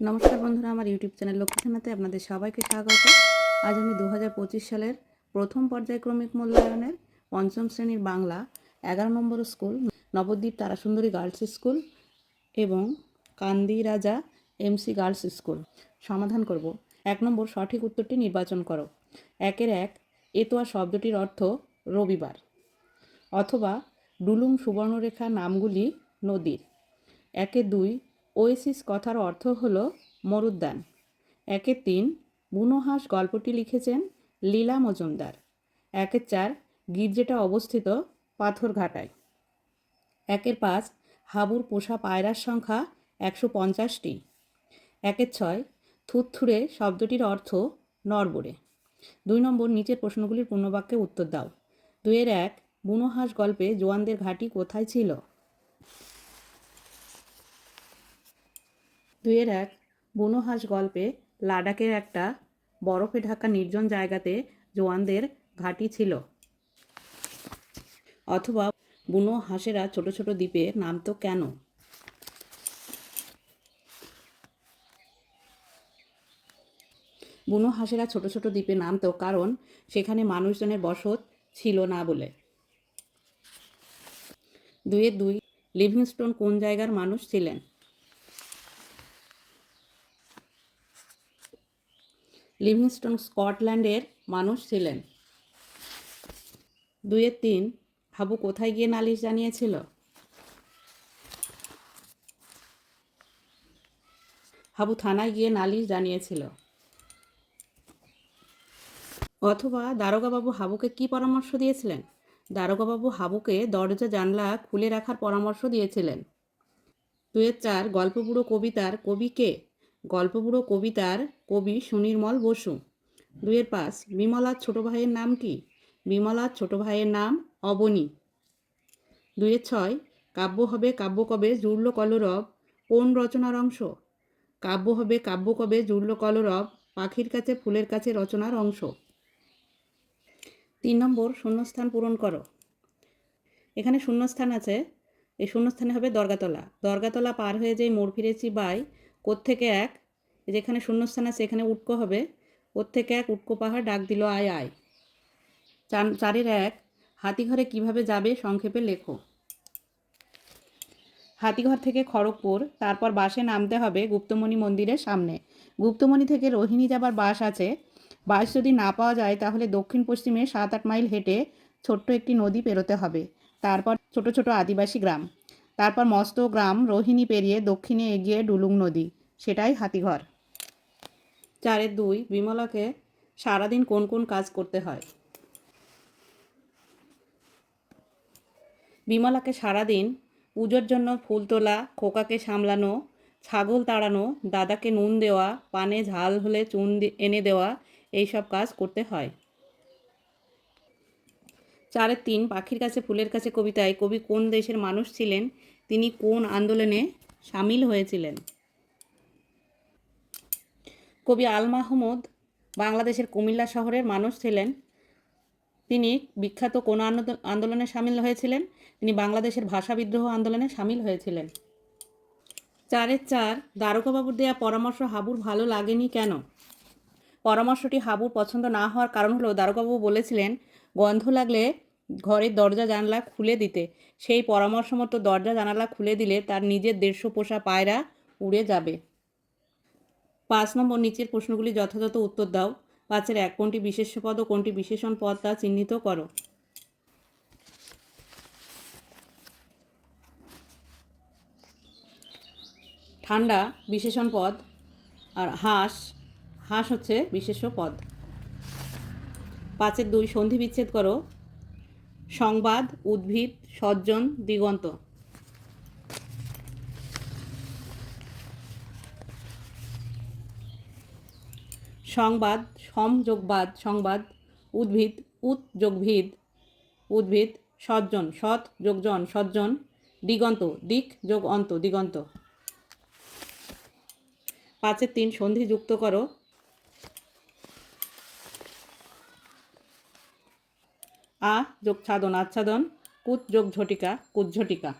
নমস্কার বন্ধুরা, আমার ইউটিউব চ্যানেল লক্ষ্মীখানাতে আপনাদের সবাইকে স্বাগত। আজ আমি দু হাজার পঁচিশ সালের প্রথম পর্যায়ক্রমিক মূল্যায়নের পঞ্চম শ্রেণির বাংলা এগারো নম্বর school, Nabadwip Tarasundari girls school এবং কান্দি রাজা এমসি গার্লস স্কুল। সমাধান করব। এক নম্বর, সঠিক উত্তরটি নির্বাচন করো। একের এক, এতোয়া শব্দটির অর্থ রবিবার অথবা ডুলুং সুবর্ণরেখা নামগুলি নদীর। একে দুই ওয়েসিস কথার অর্থ হল মরুদ্যান। একে তিন বুনোহাঁস গল্পটি লিখেছেন লীলা মজুমদার। একে চার, গির্জেটা অবস্থিত পাথরঘাটায়। একের পাঁচ, হাবুর পোষা পায়রার সংখ্যা একশো পঞ্চাশটি। একের ছয় থুতথুরে শব্দটির অর্থ নড়বড়ে। দুই নম্বর নিচের প্রশ্নগুলির পূর্ণবাক্যে উত্তর দাও। দুইয়ের এক বুনোহাঁস গল্পে জোয়ানদের ঘাঁটি কোথায় ছিল? দুইয়ের এক বুনোহাঁস গল্পে লাডাখের একটা বরফে ঢাকা নির্জন জায়গাতে জোয়ানদের ঘাঁটি ছিল। অথবা বুনো হাঁসেরা ছোট ছোট দ্বীপে নামতো কেন? বুনো হাঁসেরা ছোট ছোট দ্বীপে নামতো কারণ সেখানে মানুষজনের বসত ছিল না বলে। দুইয়ের দুই লিভিংস্টোন কোন জায়গার মানুষ ছিলেন? লিভিংস্টোন, স্কটল্যান্ডের মানুষ ছিলেন। দুইয়ের তিন, হাবু কোথায় গিয়ে নালিশ জানিয়েছিল? হাবু থানায় গিয়ে নালিশ জানিয়েছিল। অথবা দারোগাবাবু হাবুকে কি পরামর্শ দিয়েছিলেন? দারোগাবাবু হাবুকে দরজা জানলা খুলে রাখার পরামর্শ দিয়েছিলেন। দুয়ের চার গল্পবুড়ো কবিতার কবি কে? গল্পবুড়ো কবিতার কবি সুনির্মল বসু। দুয়ের পাঁচ, বিমলার ছোট ভাইয়ের নাম কি? বিমলার ছোট ভাইয়ের নাম অবনী। দুয়ের ছয়, কাব্য হবে কাব্য কবে জুড়ল কলরব, কোন রচনার অংশ? কাব্য হবে কাব্য কবে জুড়ল কলরব, পাখির কাছে ফুলের কাছে রচনার অংশ। তিন নম্বর, শূন্যস্থান পূরণ করো। এখানে শূন্যস্থান আছে। এই শূন্যস্থানে হবে দরগাতলা। দরগাতলা পার হয়ে যেই মোড় ফিরেছি বাই কোত্থেকে এক যেখানে শূন্যস্থান আছে, এখানে উটকো হবে কোত্থেকে এক উটকো পাহাড়, ডাক দিল আয় আয়। চার, চারের এক, হাতিঘরে কীভাবে যাবে সংক্ষেপে লেখো। হাতিঘর থেকে খড়গপুর, তারপর বাসে নামতে হবে গুপ্তমণি মন্দিরের সামনে। গুপ্তমণি থেকে রোহিণী যাবার বাস আছে। বাস যদি না পাওয়া যায়, তাহলে দক্ষিণ পশ্চিমে সাত আট মাইল হেঁটে ছোট্ট একটি নদী পেরোতে হবে। তারপর ছোট ছোট আদিবাসী গ্রাম। তারপর মস্ত গ্রাম রোহিণী পেরিয়ে দক্ষিণে এগিয়ে ডুলুং নদী, সেটাই হাতিঘর। চারের দুই, বিমলাকে সারাদিন কোন কোন কাজ করতে হয়? বিমলাকে সারাদিন পুজোর জন্য ফুল তোলা, খোকাকে সামলানো, ছাগল তাড়ানো, দাদাকে নুন দেওয়া, পানে ঝাল হলে চুন এনে দেওয়া, এইসব কাজ করতে হয়। চারের তিন পাখির কাছে, ফুলের কাছে কবিতায়, কবি কোন দেশের মানুষ ছিলেন, তিনি কোন আন্দোলনে সামিল হয়েছিলেন? কবি আল মাহমুদ বাংলাদেশের কুমিল্লা শহরের মানুষ ছিলেন। তিনি বিখ্যাত কোন আন্দো- আন্দোলনে সামিল হয়েছিলেন? তিনি বাংলাদেশের ভাষা বিদ্রোহ আন্দোলনে সামিল হয়েছিলেন। চারের চার, দ্বারকাবাবুর দেয়া পরামর্শ হাবুর ভালো লাগেনি কেন? পরামর্শটি হাবুর পছন্দ না হওয়ার কারণ হলো দারোগাবু বলেছিলেন গন্ধ লাগলে ঘরের দরজা জানলা খুলে দিতে। সেই পরামর্শ মতো দরজা জানালা খুলে দিলে তার নিজের দেড়শো পোষা পায়রা উড়ে যাবে। পাঁচ নম্বর নিচের প্রশ্নগুলি যথাযথ উত্তর দাও। পাঁচের এক, কোনটি বিশেষ্য পদ ও কোনটি বিশেষণ পদ তা চিহ্নিত করো। ঠান্ডা বিশেষণ পদ আর হাঁস হাঁস হচ্ছে বিশেষ্য পদ পাঁচের দুই সন্ধি বিচ্ছেদ করো। সংবাদ, উদ্ভিদ, সজ্জন, দিগন্ত। সংবাদ, সম যোগবাদ সংবাদ, উদ্ভিদ উত যোগভিদ উদ্ভিদ, সজ্জন, সৎ যোগজন সজ্জন, দিগন্ত, দিক যোগ অন্ত, দিগন্ত। পাঁচের তিন সন্ধি যুক্ত করো। আ যোগ ছাদন আচ্ছাদন কুত যোগ ঝটিকা কুজ্ঝটিকা